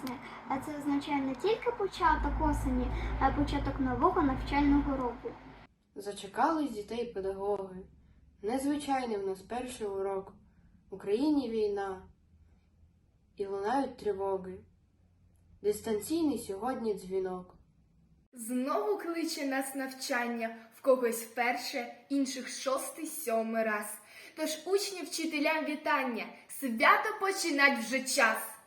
вересня, а це означає не тільки початок осені, а й початок нового навчального року. Зачекались дітей педагоги. Незвичайний в нас перший урок. В Україні війна. І лунають тривоги. Дистанційний сьогодні дзвінок. Знову кличе нас навчання, в когось вперше, інших шостий, сьомий раз. Тож учнів вчителям вітання, свято починать вже час.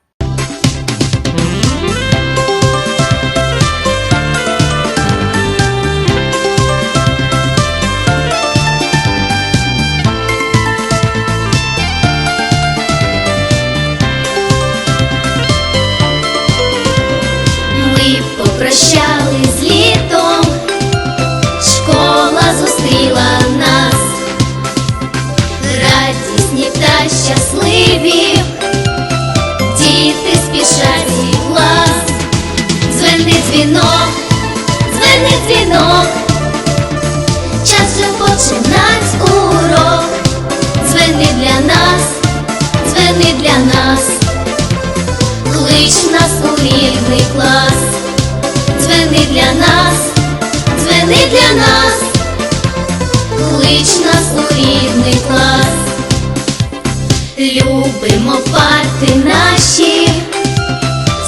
Любимо парти наші,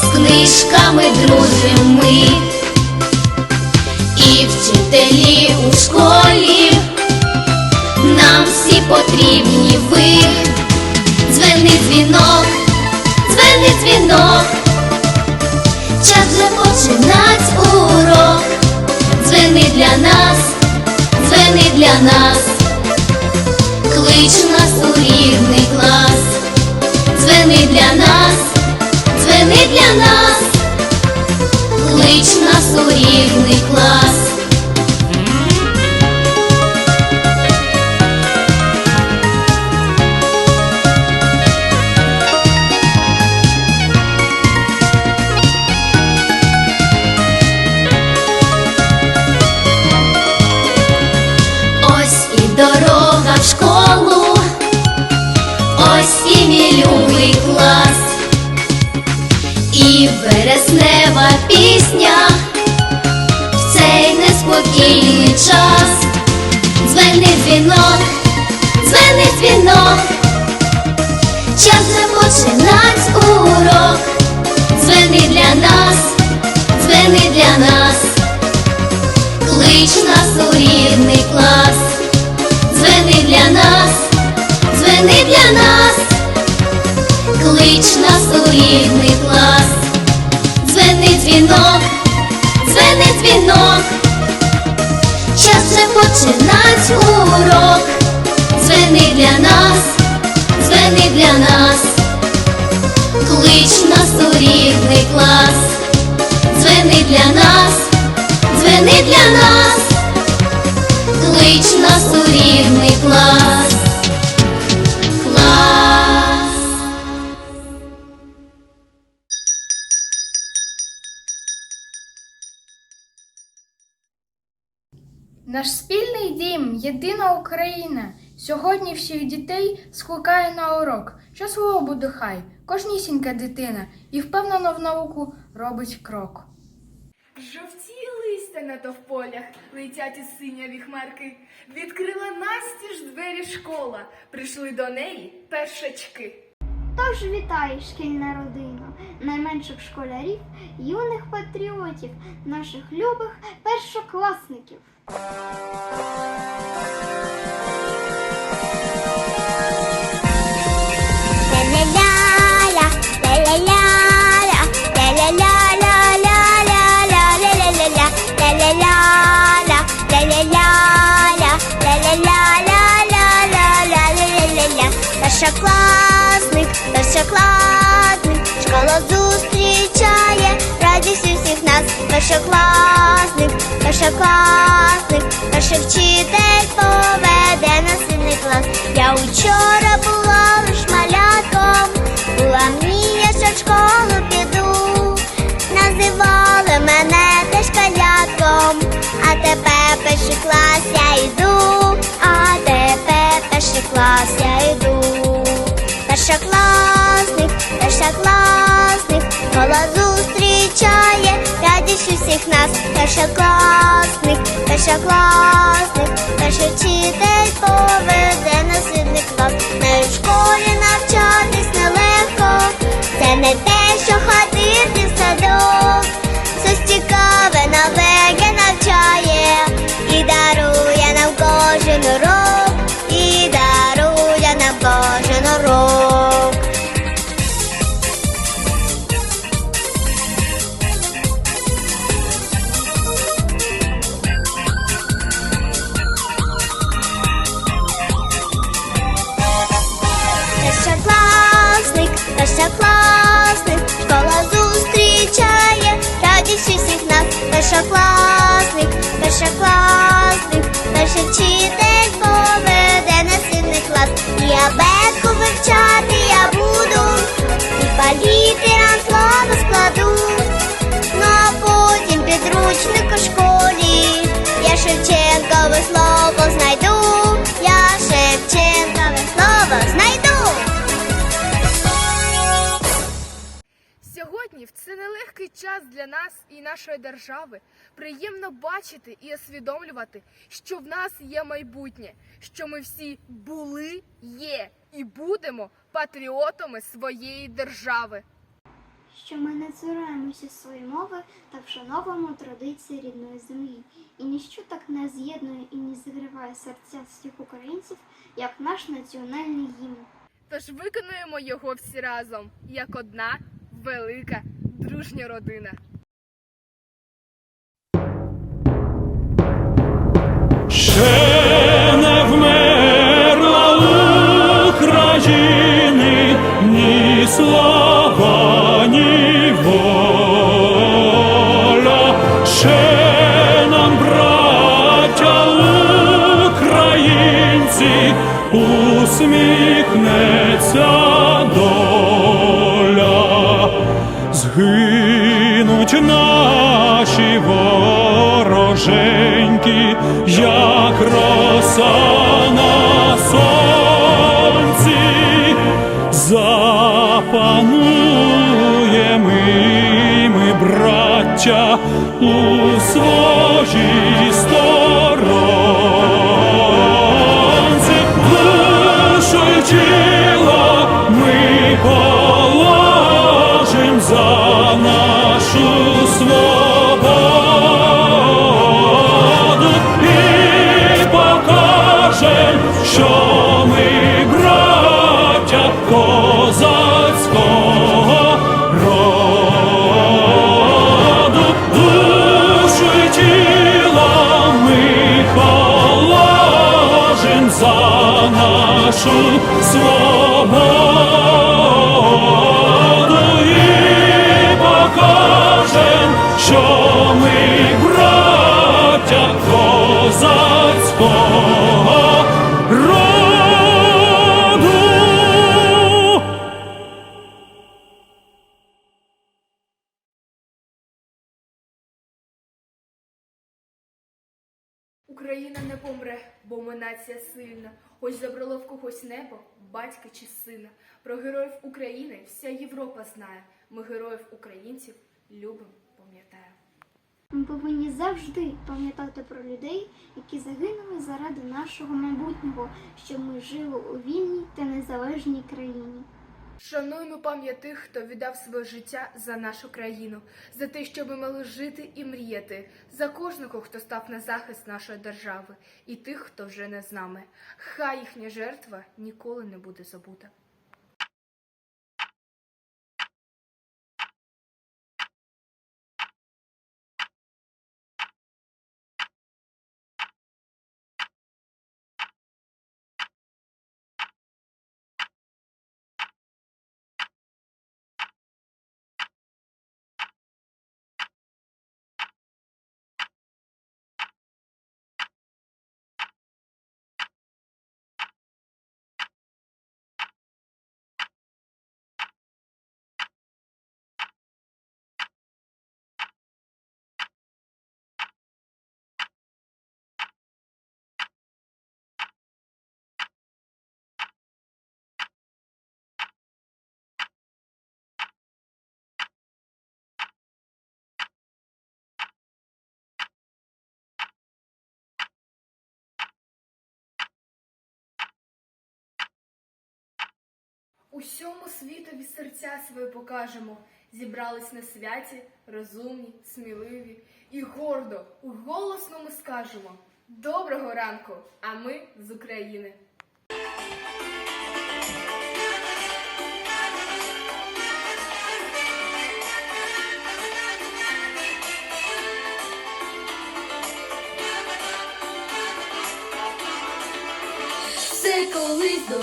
з книжками дружимо. Ми, і вчителі у школі, нам всі потрібні ви, дзвени дзвінок дзвенить дзвінок, час вже починать урок, дзвени для нас, дзвени для нас, клич нас у рідний дзвени для нас, клич нас у рідний клас. Ось і дорога і вереснева пісня. В цей неспокійний час. Дзвенить дзвінок, дзвенить дзвінок, час вже починать урок, дзвени для нас, дзвени для нас. Клич нас у рідний клас, дзвени для нас, дзвени для нас, клич нас у рідний клас, дзвінок, дзвени дзвінок, час вже починать урок, дзвени для нас, дзвени для нас, клич нас у рідний клас, дзвени для нас дзвени для нас, клич нас у рідний клас. Наш спільний дім, єдина Україна. Сьогодні всіх дітей скликає на урок. Що слово буде хай, кожнісінька дитина, і впевнено в науку робить крок. Жовті листя на товполях летять із синяві хмарки. Відкрила настіж двері школа, прийшли до неї першачки. Тож вітаю, шкільна родина, найменших школярів, юних патріотів, наших любих першокласників. Першокласник, першокласник, школа з нас першокласник, першокласник, перший вчитель поведе нас сильний клас. Я учора була лиш малятком, була мрія, що в школу піду, називали мене теж калятком, а тепер перший клас я йду, а тепер перший клас я йду, першокласник, першокласник, кола зустрічає радість усіх нас, першокласник, першокласник, перший вчитель поведе нас рідний клас. Ми в школі навчатись нелегко, це не те, першокласник, першокласник, перший вчитель поведе на сильний клас. І абетку вивчати я буду, і по літерам слова складу, ну а потім підручник у школі, я Шевченкове слово це час для нас і нашої держави приємно бачити і усвідомлювати, що в нас є майбутнє, що ми всі були, є і будемо патріотами своєї держави. що ми не цураємося своєї мови та вшановуємо традиції рідної землі. І ніщо так не з'єднує і не зігріває серця всіх українців, як наш національний гімн. Тож виконуємо його всі разом, як одна велика дружня родина. Ще на сонці, запануємо і ми, у своїй сторонці, душу й тіло ми нашу свободу і покажем, що ми браття козацького роду. Україна не помре, бо ми нація сильна. Хоч забрало в когось небо, батька чи сина. Про героїв України вся Європа знає. Ми героїв українців любимо, пам'ятаємо. Ми повинні завжди пам'ятати про людей, які загинули заради нашого майбутнього, щоб ми жили у вільній та незалежній країні. Шануємо пам'ять тих, хто віддав своє життя за нашу країну, за те, щоб ми мали жити і мріяти, за кожного, хто став на захист нашої держави, і тих, хто вже не з нами. Хай їхня жертва ніколи не буде забута. Усьому світові серця свої покажемо. Зібрались на святі, розумні, сміливі і гордо у голосному скажемо Доброго ранку! А ми з України.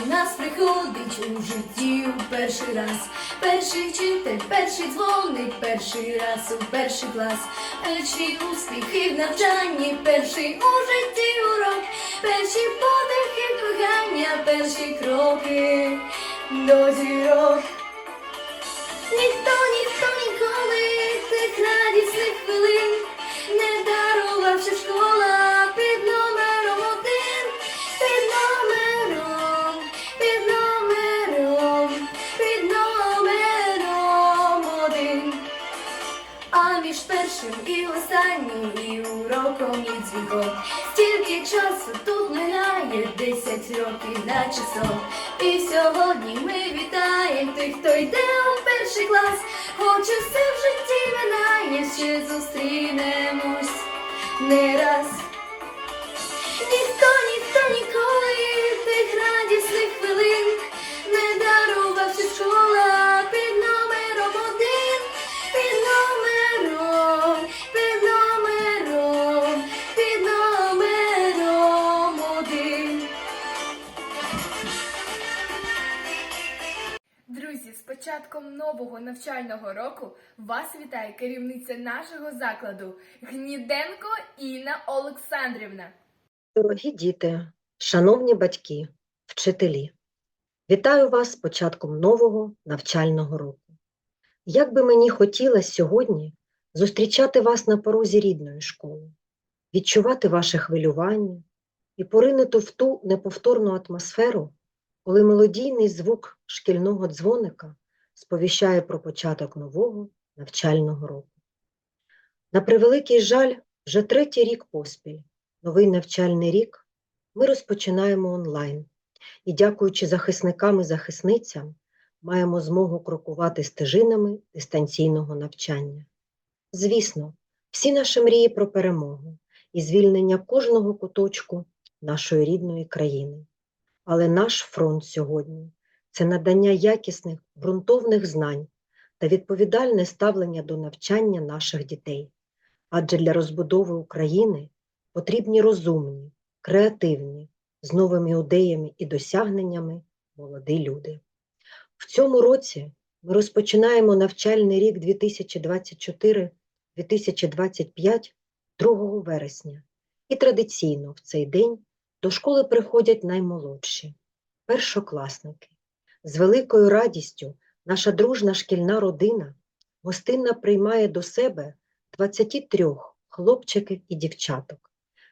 Нас приходить у житті у перший раз. Перший вчитель, перший дзвоник, перший раз у перший клас. Перші успіхи в навчанні, перший у житті урок, перші подихи кохання, перші кроки до зірок. Ніхто, ніхто ніколи тих радісних хвилин років часов. І сьогодні ми вітаємо тих, хто йде у перший клас Хоч все в житті минає, ще зустрінемось не раз початком нового навчального року вас вітає керівниця нашого закладу Гніденко Інна Олександрівна. Дорогі діти, шановні батьки, вчителі, вітаю вас з початком нового навчального року. Як би мені хотілося сьогодні зустрічати вас на порозі рідної школи, відчувати ваше хвилювання і поринути в ту неповторну атмосферу, коли мелодійний звук шкільного дзвоника сповіщає про початок нового навчального року. На превеликий жаль, вже третій рік поспіль новий навчальний рік ми розпочинаємо онлайн і, дякуючи захисникам і захисницям, маємо змогу крокувати стежинами дистанційного навчання. Звісно, всі наші мрії про перемогу і звільнення кожного куточку нашої рідної країни. Але наш фронт сьогодні це надання якісних ґрунтовних знань та відповідальне ставлення до навчання наших дітей. Адже для розбудови України потрібні розумні, креативні, з новими ідеями і досягненнями молоді люди. В цьому році ми розпочинаємо навчальний рік 2024-2025 2 вересня. І традиційно в цей день до школи приходять наймолодші першокласники. З великою радістю наша дружна шкільна родина гостинно приймає до себе 23 хлопчиків і дівчаток.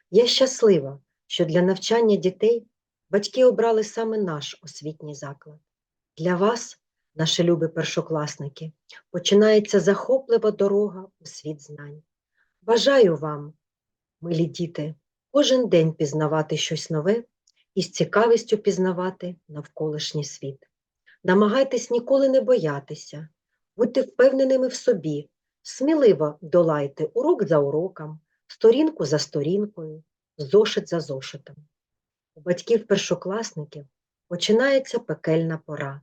Я щаслива, що для навчання дітей батьки обрали саме наш освітній заклад. Для вас, наші любі першокласники, починається захоплива дорога у світ знань. Бажаю вам, милі діти, кожен день пізнавати щось нове і з цікавістю пізнавати навколишній світ. Намагайтесь ніколи не боятися, будьте впевненими в собі, сміливо долайте урок за уроком, сторінку за сторінкою, зошит за зошитом. У батьків-першокласників починається пекельна пора,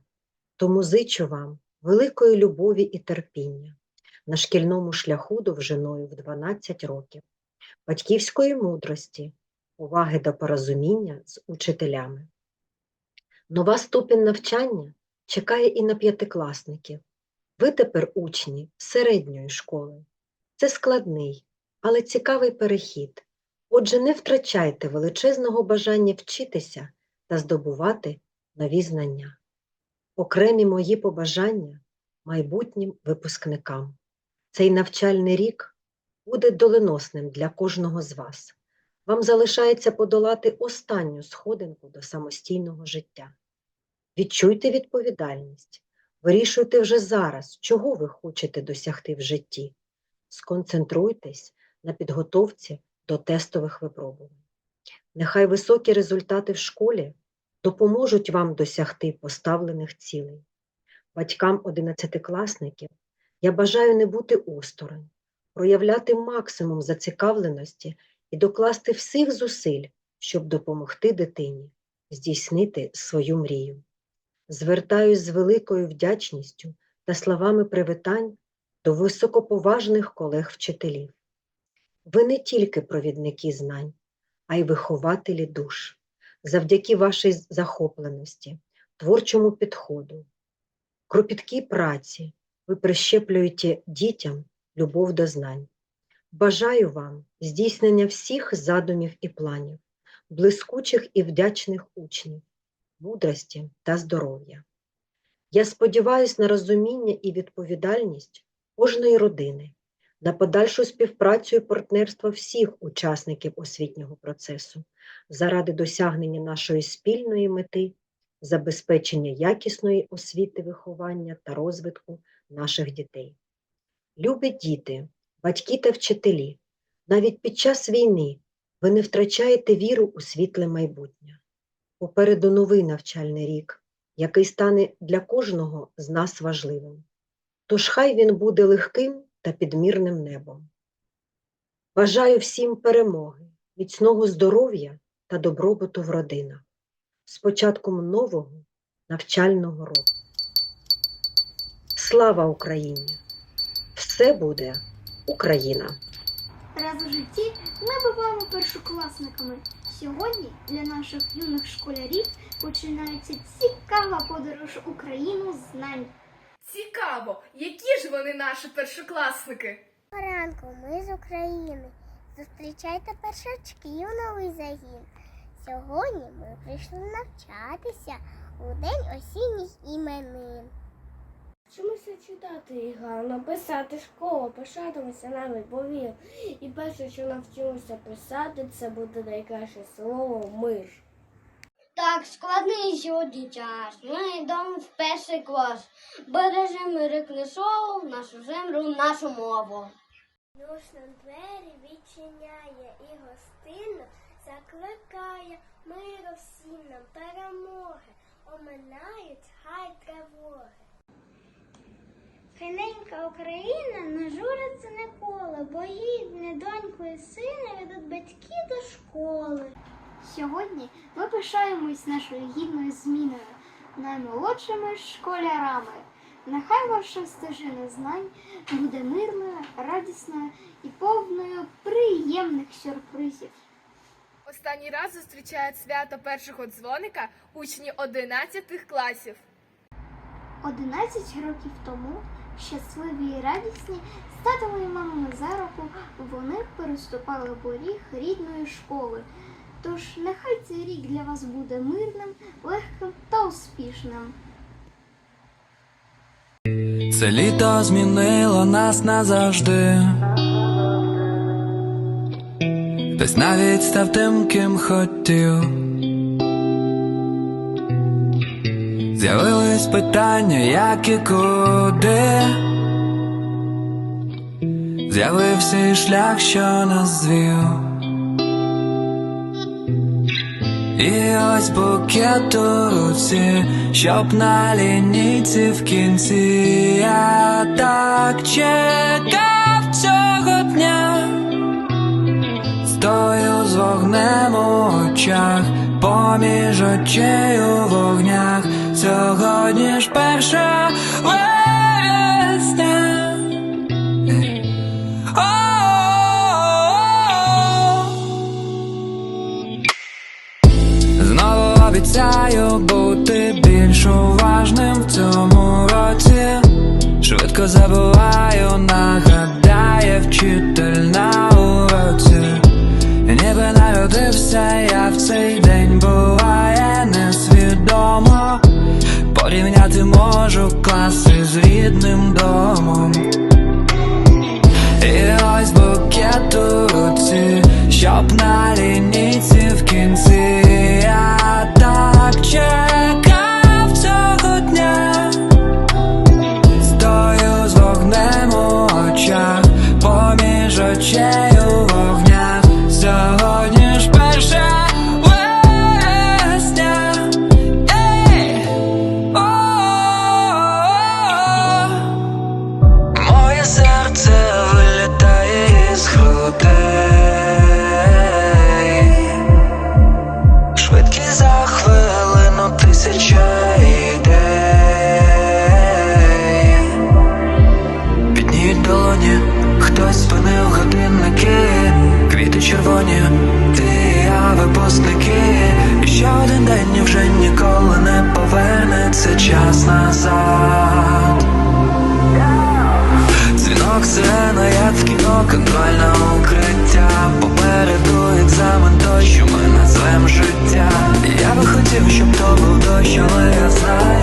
тому зичу вам великої любові і терпіння. На шкільному шляху довжиною в 12 років, батьківської мудрості, уваги до порозуміння з учителями. Нова ступінь навчання чекає і на п'ятикласників. Ви тепер учні середньої школи. Це складний, але цікавий перехід. Отже, не втрачайте величезного бажання вчитися та здобувати нові знання. Окремі мої побажання майбутнім випускникам. Цей навчальний рік буде доленосним для кожного з вас. Вам залишається подолати останню сходинку до самостійного життя. Відчуйте відповідальність, вирішуйте вже зараз, чого ви хочете досягти в житті. Сконцентруйтесь на підготовці до тестових випробувань. Нехай високі результати в школі допоможуть вам досягти поставлених цілей. батькам одинадцятикласників я бажаю не бути осторонь, проявляти максимум зацікавленості і докласти всіх зусиль, щоб допомогти дитині здійснити свою мрію. Звертаюсь з великою вдячністю та словами привітань до високоповажних колег-вчителів. Ви не тільки провідники знань, а й вихователі душ. Завдяки вашій захопленості, творчому підходу, кропіткій праці ви прищеплюєте дітям любов до знань. Бажаю вам здійснення всіх задумів і планів, блискучих і вдячних учнів, мудрості та здоров'я. Я сподіваюся на розуміння і відповідальність кожної родини, на подальшу співпрацю і партнерство всіх учасників освітнього процесу заради досягнення нашої спільної мети забезпечення якісної освіти, виховання та розвитку наших дітей. Любі діти, батьки та вчителі, навіть під час війни ви не втрачаєте віру у світле майбутнє. Попереду новий навчальний рік, який стане для кожного з нас важливим. Тож хай він буде легким та підмірним небом. Бажаю всім перемоги, міцного здоров'я та добробуту в родинах з початком нового навчального року. Слава Україні! Все буде Україна! Раз у житті ми буваємо першокласниками. Сьогодні для наших юних школярів починається цікава подорож у країну знань. Цікаво, які ж вони наші першокласники? Ранку ми з України. Зустрічайте першачків новий загін. Сьогодні ми прийшли навчатися у день осінніх іменин. Вчимося читати і гарно писати школу, пишатимося нами повір. І перше, що навчимося писати, це буде найкраще слово мир. Так, складний сьогодні час. Ми йдемо в перший клас. Бережемо рік книжок, нашу землю, нашу мову. Нож на двері відчиняє і гостинно закликає миру всім нам перемоги, оминають хай тривоги. Хиненька Україна не журиться ніколи, бо гідні доньку і сина ведуть батьки до школи. Сьогодні ми пишаємось нашою гідною зміною, наймолодшими школярами. Нехай ваша стежина знань буде мирною, радісною і повною приємних сюрпризів. Останній раз зустрічають свято першого дзвоника учні 11 класів. 11 років тому, щасливі і радісні, з татом мамою за руку вони переступали поріг рідної школи. Тож нехай цей рік для вас буде мирним, легким та успішним. Це літо змінило нас назавжди. Хтось навіть став тим, ким хотів. З'явились питання, як і куди. З'явився і шлях, що нас звів. І ось букет у руці, щоб на лінійці в кінці я так чекав цього дня, стою з вогнем у очах, поміж очей у вогнях, сьогодні ж перша вересня. О-о-о. Знову обіцяю бути більш уважним в цьому році. Швидко забуваю, нагадає вчитель щоб на лінійці час назад. Дзвінок сирена, як в кіно, контрольне укриття. Попереду екзамен що ми назвем життя. Я би хотів, щоб то був дощ, але я знаю,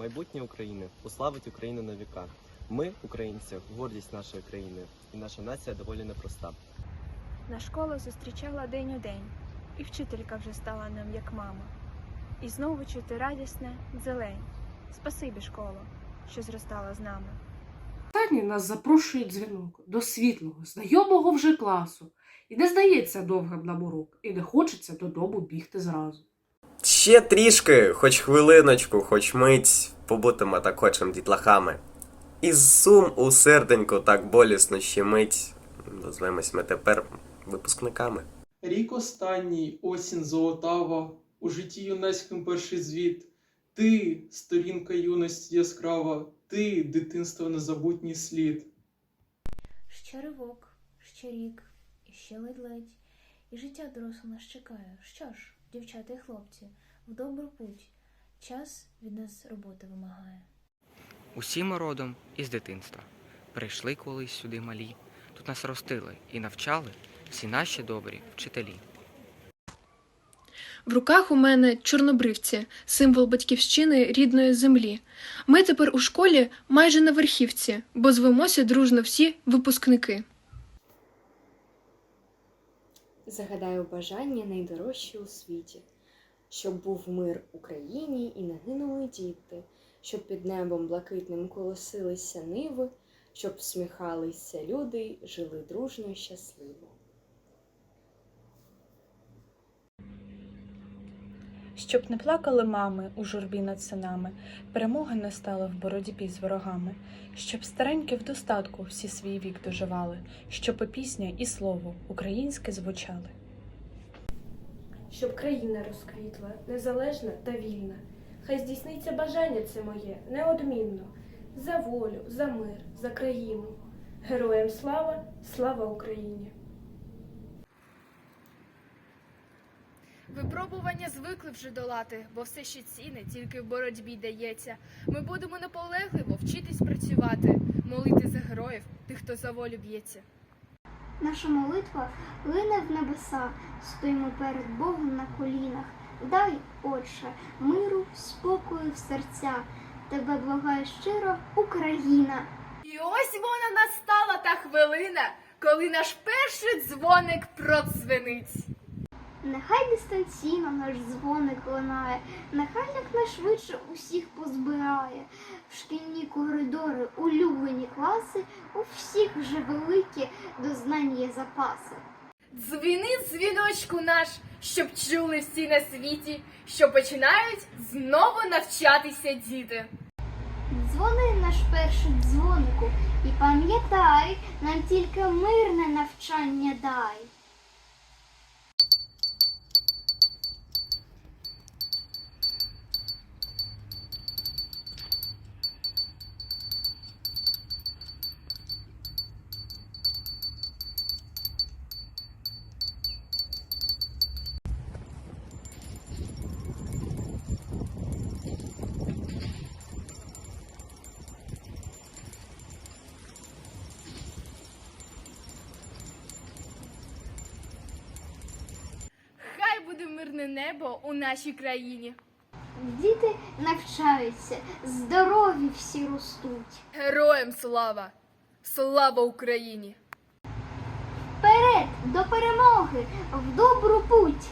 майбутнє України уславить Україну на віка. Ми, українці, гордість нашої країни, і наша нація доволі непроста. На школу зустрічала день у день, і вчителька вже стала нам як мама. І знову чути радісне зелень. Спасибі, школо, що зростала з нами. Останній нас запрошує дзвінок до світлого, знайомого вже класу. І не здається довгим нам урок, і не хочеться додому бігти зразу. Ще трішки, хоч хвилиночку, хоч мить, побутимо так хочем дітлахами. І сум у серденьку так болісно щемить. Дозвемось ми тепер випускниками. Рік останній, осінь золотава, у житті юнацьким перший звіт. Ти, сторінка юності яскрава, ти, дитинство незабутній слід. Ще ривок, ще рік, і ще ледь-ледь, і життя доросле нас чекає. Що ж, дівчата і хлопці, в добру путь. Час від нас роботи вимагає. Усі ми родом із дитинства. Прийшли колись сюди малі. Тут нас ростили і навчали всі наші добрі вчителі. В руках у мене чорнобривці, символ батьківщини рідної землі. Ми тепер у школі майже на верхівці, бо звемося дружно всі випускники. Загадаю бажання найдорожчі у світі, щоб був мир Україні і не гинули діти, щоб під небом блакитним колосилися ниви, щоб всміхалися люди, жили дружно і щасливо. Щоб не плакали мами у журбі над синами, перемоги не стало в боротьбі з ворогами, щоб старенькі в достатку всі свій вік доживали, щоб і пісня, і слово українське звучали. щоб країна розквітла, незалежна та вільна. Хай здійсниться бажання це моє неодмінно. За волю, за мир, за країну. Героям слава, слава Україні! Випробування звикли вже долати, бо все ще ціне, тільки в боротьбі дається. Ми будемо наполегливо вчитись працювати, молити за героїв, тих, хто за волю б'ється. Наша молитва лине в небеса, стоїмо перед Богом на колінах. Дай, Отче, миру, спокою в серця. Тебе благає щиро Україна. І ось вона настала та хвилина, коли наш перший дзвоник продзвенить. Нехай дистанційно наш дзвоник лунає, нехай якнайшвидше усіх позбирає. В шкільні коридори, улюблені класи, у всіх вже великі до знань є запаси. Дзвіни дзвіночку наш, щоб чули всі на світі, що починають знову навчатися діти. Дзвони наш перший дзвонику, і пам'ятай, нам тільки мирне навчання дай. Хай буде мирне небо у нашій країні. Діти навчаються, здорові всі ростуть. Героям слава! Слава Україні! Вперед до перемоги, в добру путь.